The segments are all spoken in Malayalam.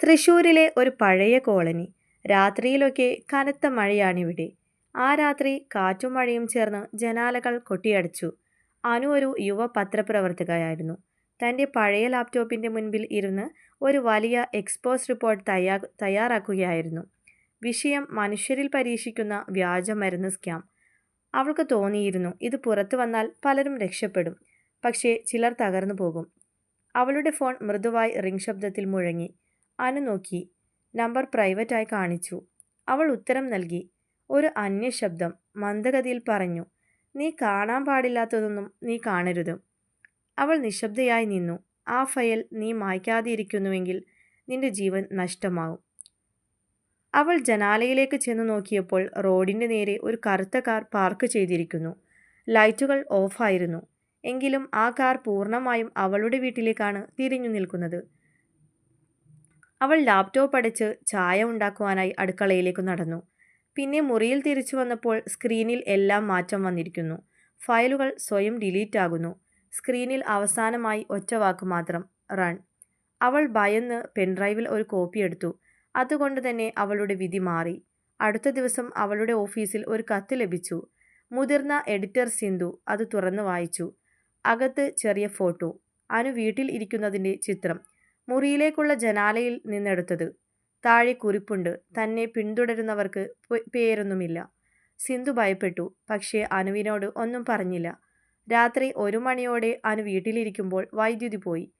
തൃശ്ശൂരിലെ ഒരു പഴയ കോളനി. രാത്രിയിലൊക്കെ കനത്ത മഴയാണിവിടെ. ആ രാത്രി കാറ്റും മഴയും ചേർന്ന് ജനാലകൾ കൊട്ടിയടച്ചു. അനു ഒരു യുവ പത്രപ്രവർത്തകയായിരുന്നു. തന്റെ പഴയ ലാപ്ടോപ്പിന്റെ മുൻപിൽ ഇരുന്ന് ഒരു വലിയ എക്സ്പോസ് റിപ്പോർട്ട് തയ്യാ തയ്യാറാക്കുകയായിരുന്നു. വിഷയം മനുഷ്യരിൽ പരീക്ഷിക്കുന്ന വ്യാജമരുന്ന് സ്കാം. അവൾക്ക് തോന്നിയിരുന്നു ഇത് പുറത്തു വന്നാൽ പലരും രക്ഷപ്പെടും പക്ഷേ ചിലർ തകർന്നു പോകും. അവളുടെ ഫോൺ മൃദുവായി റിംഗ് ശബ്ദത്തിൽ മുഴങ്ങി. അനു നോക്കി. നമ്പർ പ്രൈവറ്റായി കാണിച്ചു. അവൾ ഉത്തരം നൽകി. ഒരു അന്യശബ്ദം മന്ദഗതിയിൽ പറഞ്ഞു. നീ കാണാൻ പാടില്ലാത്തതൊന്നും നീ കാണരുത് അവൾ നിശബ്ദയായി നിന്നു. ആ ഫയൽ നീ മായ്ക്കാതിരിക്കുന്നുവെങ്കിൽ നിന്റെ ജീവൻ നഷ്ടമാവും അവൾ ജനാലയിലേക്ക് ചെന്ന് നോക്കിയപ്പോൾ റോഡിന്റെ നേരെ ഒരു കറുത്ത കാർ പാർക്ക് ചെയ്തിരിക്കുന്നു. ലൈറ്റുകൾ ഓഫായിരുന്നു. എങ്കിലും ആ കാർ പൂർണമായും അവളുടെ വീട്ടിലേക്കാണ് തിരിഞ്ഞു നിൽക്കുന്നത്. അവൾ ലാപ്ടോപ്പ് അടച്ച് ചായ ഉണ്ടാക്കുവാനായി അടുക്കളയിലേക്ക് നടന്നു. പിന്നെ മുറിയിൽ തിരിച്ചു വന്നപ്പോൾ സ്ക്രീനിൽ എല്ലാം മാറ്റം വന്നിരിക്കുന്നു. ഫയലുകൾ സ്വയം ഡിലീറ്റ് ആകുന്നു. സ്ക്രീനിൽ അവസാനമായി ഒറ്റ വാക്ക് മാത്രം റൺ അവൾ ഭയന്ന് പെൻഡ്രൈവിൽ ഒരു കോപ്പി എടുത്തു. അതുകൊണ്ട് തന്നെ അവളുടെ വിധി മാറി. അടുത്ത ദിവസം അവളുടെ ഓഫീസിൽ ഒരു കത്ത് ലഭിച്ചു. മുതിർന്ന എഡിറ്റർ സിന്ധു അത് തുറന്നു വായിച്ചു. അകത്ത് ചെറിയ ഫോട്ടോ അനു വീട്ടിൽ ഇരിക്കുന്നതിന്റെ ചിത്രം. മുറിയിലേക്കുള്ള ജനാലയിൽ നിന്നെടുത്തത്. താഴെ കുറിപ്പുണ്ട്. തന്നെ പിന്തുടരുന്നവർക്ക് പേരൊന്നുമില്ല. സിന്ധു ഭയപ്പെട്ടു. പക്ഷേ അനുവിനോട് ഒന്നും പറഞ്ഞില്ല. രാത്രി ഒരു മണിയോടെ അനു വീട്ടിലിരിക്കുമ്പോൾ വൈദ്യുതി പോയി.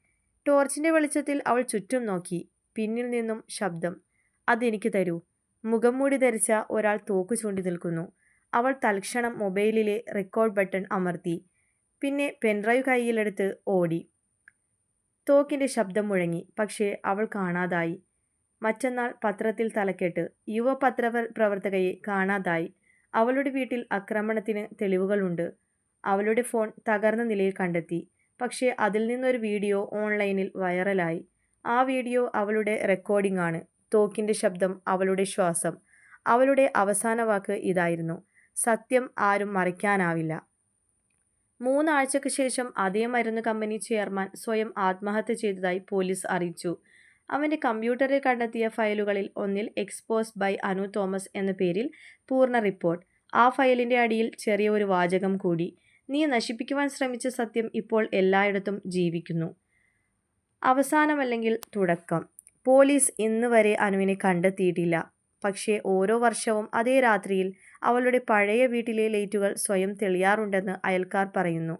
ടോർച്ചിന്റെ വെളിച്ചത്തിൽ അവൾ ചുറ്റും നോക്കി. പിന്നിൽ നിന്നും ശബ്ദം. അതെനിക്ക് തരൂ. മുഖം മൂടി ധരിച്ച ഒരാൾ തോക്ക് ചൂണ്ടി നിൽക്കുന്നു. അവൾ തൽക്ഷണം മൊബൈലിലെ റെക്കോർഡ് ബട്ടൺ അമർത്തി. പിന്നെ പെൻഡ്രൈവ് കയ്യിലെടുത്ത് ഓടി. തോക്കിന്റെ ശബ്ദം മുഴങ്ങി. പക്ഷേ അവൾ കാണാതായി. മറ്റന്നാൾ പത്രത്തിൽ തലക്കെട്ട്. യുവ പത്ര പ്രവർത്തകയെ കാണാതായി. അവളുടെ വീട്ടിൽ ആക്രമണത്തിന് തെളിവുകളുണ്ട്. അവളുടെ ഫോൺ തകർന്ന നിലയിൽ കണ്ടെത്തി. പക്ഷേ അതിൽ നിന്നൊരു വീഡിയോ ഓൺലൈനിൽ വൈറലായി. ആ വീഡിയോ അവളുടെ റെക്കോർഡിംഗ് ആണ് തോക്കിന്റെ ശബ്ദം അവളുടെ ശ്വാസം. അവളുടെ അവസാന വാക്ക് ഇതായിരുന്നു. സത്യം ആരും മറിക്കാനാവില്ല. മൂന്നാഴ്ചയ്ക്ക് ശേഷം അതേ മരുന്ന് കമ്പനി ചെയർമാൻ സ്വയം ആത്മഹത്യ ചെയ്തതായി പോലീസ് അറിയിച്ചു. അവന്റെ കമ്പ്യൂട്ടറിൽ കണ്ടെത്തിയ ഫയലുകളിൽ ഒന്നിൽ എക്സ്പോസ് ബൈ അനു തോമസ് എന്ന പേരിൽ പൂർണ റിപ്പോർട്ട്. ആ ഫയലിന്റെ അടിയിൽ ചെറിയ ഒരു വാചകം കൂടി. നീ നശിപ്പിക്കുവാൻ ശ്രമിച്ച സത്യം ഇപ്പോൾ എല്ലായിടത്തും ജീവിക്കുന്നു. അവസാനമല്ലെങ്കിൽ തുടക്കം. പോലീസ് ഇന്ന് വരെ അനുവിനെ കണ്ടെത്തിയിട്ടില്ല. പക്ഷേ ഓരോ വർഷവും അതേ രാത്രിയിൽ അവളുടെ പഴയ വീട്ടിലെ ലൈറ്റുകൾ സ്വയം തെളിയാറുണ്ടെന്ന് അയൽക്കാർ പറയുന്നു